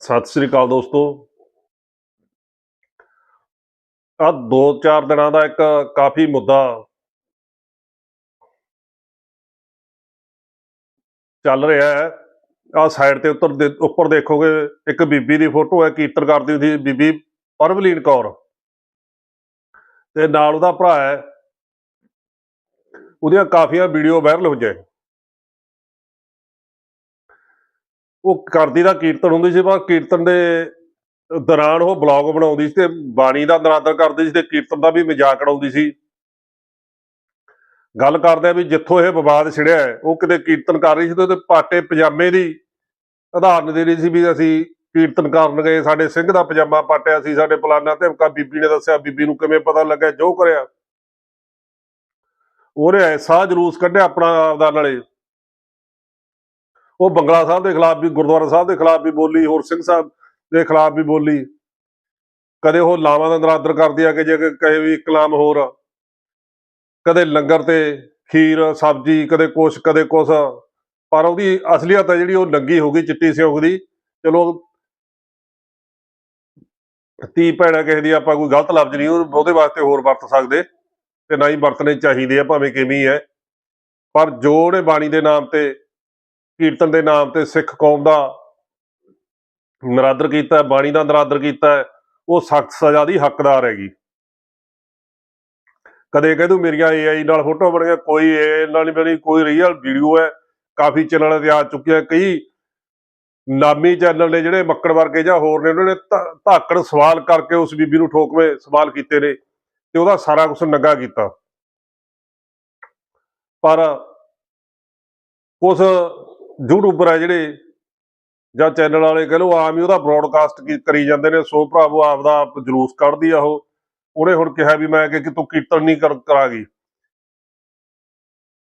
ਸਤਿ ਸ੍ਰੀ ਅਕਾਲ ਦੋਸਤੋ। ਆ ਦੋ ਚਾਰ ਦਿਨਾਂ ਦਾ ਇੱਕ ਕਾਫੀ ਮੁੱਦਾ ਚੱਲ ਰਿਹਾ ਹੈ। ਆ ਸਾਈਡ ਤੇ ਉੱਤਰ ਦੇ- ਉੱਪਰ ਦੇਖੋਗੇ, ਇੱਕ ਬੀਬੀ ਦੀ ਫੋਟੋ ਹੈ, ਕੀਰਤਨ ਕਰਦੀ ਹੁੰਦੀ ਬੀਬੀ ਪਰਵਲੀਨ ਕੌਰ। ਤੇ ਨਾਲ ਉਹਦਾ ਭਰਾ ਹੈ। ਉਹਦੀਆਂ ਕਾਫੀਆਂ ਵੀਡੀਓ ਵਾਇਰਲ ਹੋ ਜਾਏ। ਉਹ ਕਰਦੀ ਦਾ ਕੀਰਤਨ ਹੁੰਦੀ ਸੀ ਪਰ ਕੀਰਤਨ ਦੇ ਦੌਰਾਨ ਉਹ ਬਲੌਗ ਬਣਾਉਂਦੀ ਸੀ ਤੇ ਬਾਣੀ ਦਾ ਨਰਾਦਰ ਕਰਦੀ ਸੀ ਤੇ ਕੀਰਤਨ ਦਾ ਵੀ ਮਜ਼ਾਕ ਉਡਾਉਂਦੀ ਸੀ। ਗੱਲ ਕਰਦੇ ਆ ਵੀ ਜਿੱਥੋਂ ਇਹ ਵਿਵਾਦ ਛਿੜਿਆ ਉਹ ਕਿਤੇ ਕੀਰਤਨ ਕਰ ਰਹੀ ਸੀ ਤੇ ਉਹਦੇ ਪਾਟੇ ਪਜਾਮੇ ਦੀ ਉਦਾਹਰਨ ਦੇ ਰਹੀ ਸੀ ਵੀ ਅਸੀਂ ਕੀਰਤਨ ਕਰਨ ਗਏ, ਸਾਡੇ ਸਿੰਘ ਦਾ ਪਜਾਮਾ ਪਾਟਿਆ ਸੀ ਸਾਡੇ ਪਲਾਨਾ ਤੇ ਬੀਬੀ ਨੇ ਦੱਸਿਆ, ਬੀਬੀ ਨੂੰ ਕਿਵੇਂ ਪਤਾ ਲੱਗਾ ਜੋ ਕਰਿਆ। ਉਹਨੇ ਐਸਾ ਜਲੂਸ ਕੱਢਿਆ ਆਪਣਾ ਆਪਦਾ ਨਾਲੇ। ਉਹ ਬੰਗਲਾ ਸਾਹਿਬ ਦੇ ਖਿਲਾਫ ਵੀ, ਗੁਰਦੁਆਰਾ ਸਾਹਿਬ ਦੇ ਖਿਲਾਫ ਵੀ ਬੋਲੀ, ਹੋਰ ਸਿੰਘ ਸਾਹਿਬ ਦੇ ਖਿਲਾਫ ਵੀ ਬੋਲੀ। ਕਦੇ ਉਹ ਲਾਵਾਂ ਦਾ ਨਰਾਦਰ ਕਰਦੀ ਆ ਕਿ ਜੇ ਕਹੇ ਵੀ ਕਲਾਮ ਹੋਰ ਕਦੇ ਲੰਗਰ ਤੇ ਖੀਰ, ਸਬਜ਼ੀ, ਕਦੇ ਕੁਛ ਕਦੇ ਕੁਛ। ਪਰ ਉਹਦੀ ਅਸਲੀਅਤ ਹੈ ਜਿਹੜੀ ਉਹ ਨੰਗੀ ਹੋ ਗਈ, ਚਿੱਟੀ ਸਿਉਂਕ ਦੀ। ਚਲੋ ਤੀ ਭੈਣਾ ਕਿਸੇ ਦੀ, ਆਪਾਂ ਕੋਈ ਗਲਤ ਲਫ਼ਜ਼ ਨਹੀਂ ਉਹਦੇ ਵਾਸਤੇ ਹੋਰ ਵਰਤ ਸਕਦੇ। ਤੇ ਨਾ ਹੀ ਵਰਤਣੇ ਚਾਹੀਦੇ ਆ, ਭਾਵੇਂ ਕਿਵੇਂ ਹੈ ਪਰ ਜੋ ਉਹਨੇ ਬਾਣੀ ਦੇ ਨਾਮ ਤੇ ਕੀਰਤਨ ਦੇ ਨਾਮ ਤੇ ਸਿੱਖ ਕੌਮ ਦਾ ਨਰਾਦਰ ਕੀਤਾ ਬਾਣੀ ਦਾ ਨਰਾਦਰ ਕੀਤਾ ਉਹ ਸਖਤ ਸਜ਼ਾ ਦੀ ਹੱਕਦਾਰ ਹੈਗੀ। ਕਦੇ ਕਹਿ ਦੂ ਮੇਰੀਆਂ ਏਆਈ ਨਾਲ ਫੋਟੋ ਬਣੀਆਂ, ਕੋਈ ਏਆਈ ਨਾਲ ਨਹੀਂ ਬਣੀ, ਕੋਈ ਰੀਅਲ ਵੀਡੀਓ ਹੈ, ਕਾਫੀ ਚੈਨਲਾਂ ਤੇ ਆ ਚੁੱਕਿਆ ਕਈ ਨਾਮੀ ਚੈਨਲ ਨੇ ਜਿਹੜੇ ਮੱਕੜ ਵਰਗੇ ਜਾਂ ਹੋਰ ਨੇ, ਉਹਨਾਂ ਨੇ ਧਾਕੜ ਸਵਾਲ ਕਰਕੇ ਉਸ ਬੀਬੀ ਨੂੰ ਠੋਕਵੇਂ ਸਵਾਲ ਕੀਤੇ ਨੇ ਤੇ ਉਹਦਾ ਸਾਰਾ ਕੁਝ ਨੰਗਾ ਕੀਤਾ। ਪਰ ਕੁਝ ਯੂਟਿਊਬਰ ਹੈ ਜਿਹੜੇ ਜਾਂ ਚੈਨਲ ਵਾਲੇ ਕਹ ਲਓ, ਆਮ ਹੀ ਉਹਦਾ ਬ੍ਰੌਡਕਾਸਟ ਕਰੀ ਜਾਂਦੇ ਨੇ, ਸੋ ਭਰਾਵੋ ਆਪਦਾ ਜਲੂਸ ਕੱਢਦੀ ਆ ਉਹ। ਉਹਨੇ ਹੁਣ ਕਿਹਾ ਵੀ ਮੈਂ ਕਿ ਕਿ ਤੂੰ ਕੀਰਤਨ ਨਹੀਂ ਕਰ, ਕਰਾਂਗੀ।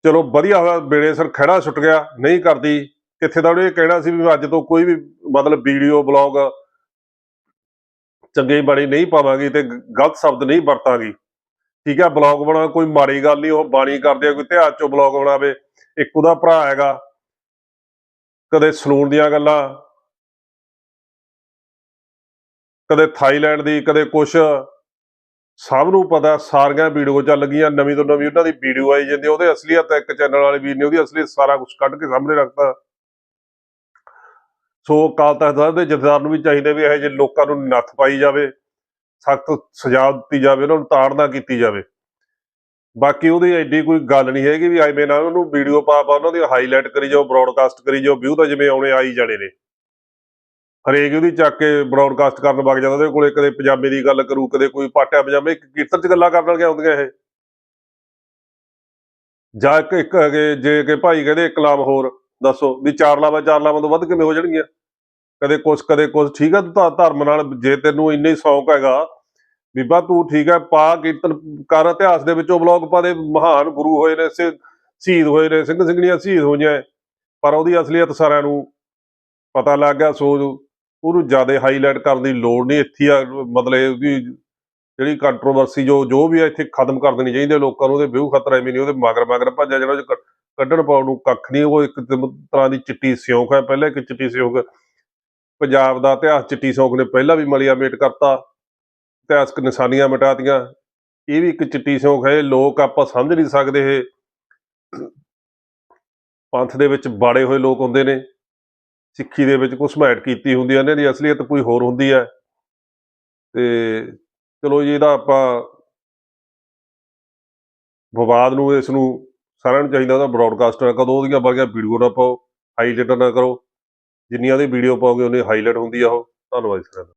ਚਲੋ ਵਧੀਆ ਹੋਇਆ, ਬੇੜੇ ਸਰ ਖੜਾ ਛੁੱਟ ਗਿਆ, ਨਹੀਂ ਕਰਦੀ। ਕਿੱਥੇ ਦਾ ਉਹਨੇ ਇਹ ਕਹਿਣਾ ਸੀ ਵੀ ਅੱਜ ਤੋਂ ਕੋਈ ਵੀ ਮਤਲਬ ਵੀਡੀਓ ਬਲੌਗ ਚੰਗੇ ਬਾਣੀ ਨਹੀਂ ਪਾਵਾਂਗੀ ਤੇ ਗਲਤ ਸ਼ਬਦ ਨਹੀਂ ਵਰਤਾਂਗੀ। ਠੀਕ ਹੈ ਬਲੌਗ ਬਣਾ, ਕੋਈ ਮਾੜੀ ਗੱਲ ਨਹੀਂ, ਉਹ ਬਾਣੀ ਕਰਦੇ ਆ, ਕੋਈ ਇਤਿਹਾਸ ਚੋਂ ਬਲੌਗ ਬਣਾਵੇ। ਇੱਕ ਉਹਦਾ ਭਰਾ ਹੈਗਾ ਕਦੇ ਸਲੂਨ ਦੀਆਂ ਗੱਲਾਂ ਕਦੇ ਥਾਈਲੈਂਡ ਦੀ ਕਦੇ ਕੁਛ। ਸਭ ਨੂੰ ਪਤਾ ਸਾਰੀਆਂ ਵੀਡੀਓ ਚੱਲ ਗਈਆਂ ਨਵੀਂ ਤੋਂ ਨਵੀਂ ਉਹਨਾਂ ਦੀ ਵੀਡੀਓ ਆਈ ਜਾਂਦੀ ਆ, ਉਹਦੇ ਅਸਲੀਅਤ ਇੱਕ ਚੈਨਲ ਵਾਲੇ ਵੀਰ ਨੇ ਉਹਦੀ ਅਸਲੀਅਤ ਸਾਰਾ ਕੁਝ ਕੱਢ ਕੇ ਸਾਹਮਣੇ ਰੱਖਤਾ। ਸੋ ਅਕਾਲ ਤਖਤ ਸਾਹਿਬ ਦੇ ਜਥੇਦਾਰ ਨੂੰ ਵੀ ਚਾਹੀਦਾ ਵੀ ਇਹੋ ਜਿਹੇ ਲੋਕਾਂ ਨੂੰ ਨੱਥ ਪਾਈ ਜਾਵੇ ਸਖਤ ਸਜ਼ਾ ਦਿੱਤੀ ਜਾਵੇ ਉਹਨਾਂ ਨੂੰ ਤਾੜਨਾ ਕੀਤੀ ਜਾਵੇ। ਬਾਕੀ ਉਹਦੀ ਐਡੀ ਕੋਈ ਗੱਲ ਨਹੀਂ ਹੈਗੀ ਵੀ ਐਵੇਂ ਨਾ ਉਹਨੂੰ ਵੀਡੀਓ ਪਾ ਪਾ ਉਹਨਾਂ ਦੀ ਹਾਈਲਾਈਟ ਕਰੀ ਜਾਓ ਬ੍ਰੌਡਕਾਸਟ ਕਰੀ ਜਾਓ ਵਿਊ ਤਾਂ ਜਿਵੇਂ ਆਉਣੇ ਆਈ ਜਾਣੇ ਨੇ। ਹਰੇਕ ਉਹਦੀ ਚੱਕ ਕੇ ਬ੍ਰੌਡਕਾਸਟ ਕਰਨ ਵਗ ਜਾਂਦਾ, ਉਹਦੇ ਕੋਲੇ ਕਦੇ ਪੰਜਾਬੀ ਦੀ ਗੱਲ ਕਰੂ, ਕਦੇ ਕੋਈ ਪਾਟਿਆ ਪਜਾਮੇ ਇੱਕ ਕੀਰਤਨ ਚ ਗੱਲਾਂ ਕਰਨ ਲੱਗੀਆਂ ਹੁੰਦੀਆਂ ਇਹ। ਜਾਂ ਇੱਕ ਇੱਕ ਹੈਗੇ, ਜੇ ਕਿ ਭਾਈ ਕਹਿੰਦੇ ਇੱਕ ਲਾਮ ਹੋਰ, ਦੱਸੋ ਵੀ ਚਾਰ ਲਾਵਾਂ ਚਾਰ ਲਾਵਾਂ ਤੋਂ ਵੱਧ ਕਿਵੇਂ ਹੋ ਜਾਣਗੀਆਂ? ਕਦੇ ਕੁਛ ਕਦੇ ਕੁਛ, ਠੀਕ ਆ ਤੂੰ ਧਰਮ ਨਾਲ, ਜੇ ਤੈਨੂੰ ਇੰਨੇ ਸ਼ੌਂਕ ਹੈਗਾ ਬੀਬਾ ਤੂੰ ਠੀਕ ਹੈ, ਪਾ ਕੀਰਤਨ ਕਰ, ਇਤਿਹਾਸ ਦੇ ਵਿੱਚੋਂ ਬਲੌਗ ਪਾ ਦੇ, ਮਹਾਨ ਗੁਰੂ ਹੋਏ ਨੇ, ਸਿ- ਸ਼ਹੀਦ ਹੋਏ ਨੇ, ਸਿੰਘ ਸਿੰਘਣੀਆਂ ਸ਼ਹੀਦ ਹੋਈਆਂ ਪਰ ਉਹਦੀ ਅਸਲੀਅਤ ਸਾਰਿਆਂ ਨੂੰ ਪਤਾ ਲੱਗ ਗਿਆ ਸੋ ਉਹਨੂੰ ਜ਼ਿਆਦਾ ਹਾਈਲਾਈਟ ਕਰਨ ਦੀ ਲੋੜ ਨਹੀਂ, ਇੱਥੇ ਆ, ਮਤਲਬ ਉਹਦੀ ਜਿਹੜੀ ਕੰਟਰੋਵਰਸੀ ਜੋ ਜੋ ਵੀ ਆ, ਇੱਥੇ ਖਤਮ ਕਰ ਦੇਣੀ ਚਾਹੀਦੀ ਲੋਕਾਂ ਨੂੰ, ਉਹਦੇ ਵਿਊ ਖਤਰਾ ਐਵੇਂ ਨਹੀਂ, ਉਹਦੇ ਮਗਰ ਮਗਰ ਭੱਜਿਆ ਜਿਹੜਾ ਉਹ ਕੱਢਣ ਪਾਉਣ ਨੂੰ ਕੱਖ ਨਹੀਂ, ਉਹ ਇੱਕ ਤਰ੍ਹਾਂ ਦੀ ਚਿੱਟੀ ਸਿਉਂਕ ਹੈ, ਪਹਿਲਾਂ ਇੱਕ ਚਿੱਟੀ ਸਿਉਂਕ, ਪੰਜਾਬ ਦਾ ਇਤਿਹਾਸ ਚਿੱਟੀ ਸਿਉਂਕ ਨੇ, ਪਹਿਲਾਂ ਵੀ ਮਲਿਆ ਮੇਟ ਕਰਤਾ। ਇਤਿਹਾਸਕ ਨਿਸ਼ਾਨੀਆਂ ਮਿਟਾਤੀਆਂ। ਇਹ ਵੀ ਇੱਕ ਚਿੱਟੀ ਸਿਉਂਕ ਹੈ, ਲੋਕ ਆਪਾਂ ਸਮਝ ਨਹੀਂ ਸਕਦੇ ਇਹ। ਪੰਥ ਦੇ ਵਿੱਚ ਬਾੜੇ ਹੋਏ ਲੋਕ ਹੁੰਦੇ ਨੇ। ਸਿੱਖੀ ਦੇ ਵਿੱਚ ਘੁਸਮੈਟ ਕੀਤੀ ਹੁੰਦੀ ਹੈ ਇਹਨਾਂ ਦੀ ਅਸਲੀਅਤ ਕੋਈ ਹੋਰ ਹੁੰਦੀ ਹੈ। ਤੇ ਚਲੋ ਜੀ, ਇਹਦਾ ਆਪਾਂ ਵਿਵਾਦ ਨੂੰ, ਇਸ ਨੂੰ ਸਾਰਿਆਂ ਨੂੰ ਚਾਹੀਦਾ ਉਹਦਾ ਬ੍ਰੌਡਕਾਸਟ ਨਾ ਕਦੋਂ ਉਹਦੀਆਂ ਵਰਗੀਆਂ ਵੀਡੀਓ ਨਾ ਪਾਓ ਹਾਈਲਾਈਟ ਨਾ ਕਰੋ। ਜਿੰਨੀਆਂ ਦੀ ਵੀਡੀਓ ਪਾਓਗੇ ਉਹਨੇ ਹਾਈਲਾਈਟ ਹੁੰਦੀ ਆ ਉਹ। ਧੰਨਵਾਦ ਜੀ ਸਾਰਿਆਂ ਦਾ।